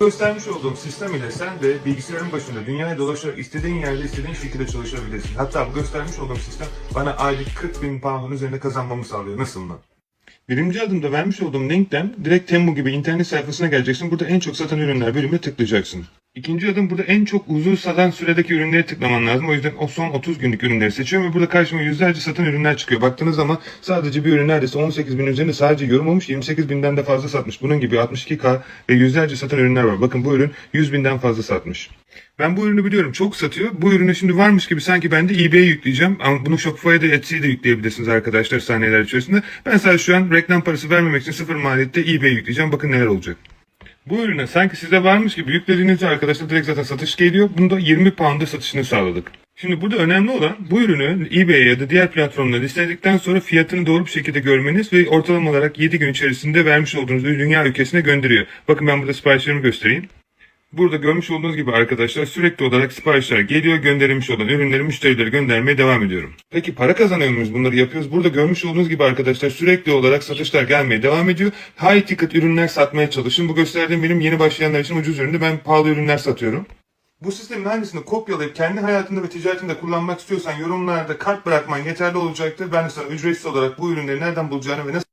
Göstermiş olduğum sistem ile sen de bilgisayarın başında dünyaya dolaşarak istediğin yerde istediğin şekilde çalışabilirsin. Hatta bu göstermiş olduğum sistem bana aylık 40 bin pound'un üzerinde kazanmamı sağlıyor. Nasıl mı? Birinci adımda vermiş olduğum linkten direkt Temu gibi internet sayfasına geleceksin. Burada en çok satan ürünler bölümüne tıklayacaksın. İkinci adım burada en çok uzun satan süredeki ürünleri tıklaman lazım. O yüzden o son 30 günlük ürünleri seçiyorum ve burada karşıma yüzlerce satan ürünler çıkıyor. Baktığınız zaman sadece bir ürün neredeyse 18 bin üzerinde sadece yorum olmuş 28 binden de fazla satmış. Bunun gibi 62k ve yüzlerce satan ürünler var. Bakın bu ürün 100 binden fazla satmış. Ben bu ürünü biliyorum çok satıyor. Bu ürünü şimdi varmış gibi sanki ben de eBay'e yükleyeceğim. Ama bunu Shopify'da Etsy'ye de yükleyebilirsiniz arkadaşlar saniyeler içerisinde. Ben sadece şu an reklam parası vermemek için sıfır maliyette eBay'e yükleyeceğim. Bakın neler olacak. Bu ürüne sanki size varmış gibi yüklediğinizde arkadaşlar direkt zaten satış geliyor. Bunu da 20 pound'a satışını sağladık. Şimdi burada önemli olan bu ürünü eBay'e ya da diğer platformlarda listledikten sonra fiyatını doğru bir şekilde görmeniz ve ortalama olarak 7 gün içerisinde vermiş olduğunuz bir dünya ülkesine gönderiyor. Bakın ben burada siparişlerimi göstereyim. Burada görmüş olduğunuz gibi arkadaşlar sürekli olarak siparişler geliyor gönderilmiş olan ürünleri müşterilere göndermeye devam ediyorum. Peki para kazanıyor muyuz bunları yapıyoruz? Burada görmüş olduğunuz gibi arkadaşlar sürekli olarak satışlar gelmeye devam ediyor. High ticket ürünler satmaya çalışın. Bu gösterdiğim benim yeni başlayanlar için ucuz ürünü ben pahalı ürünler satıyorum. Bu sistemin hangisini kopyalayıp kendi hayatında ve ticaretinde kullanmak istiyorsan yorumlarda kart bırakman yeterli olacaktır. Ben de sana ücretsiz olarak bu ürünleri nereden bulacağını ve nasıl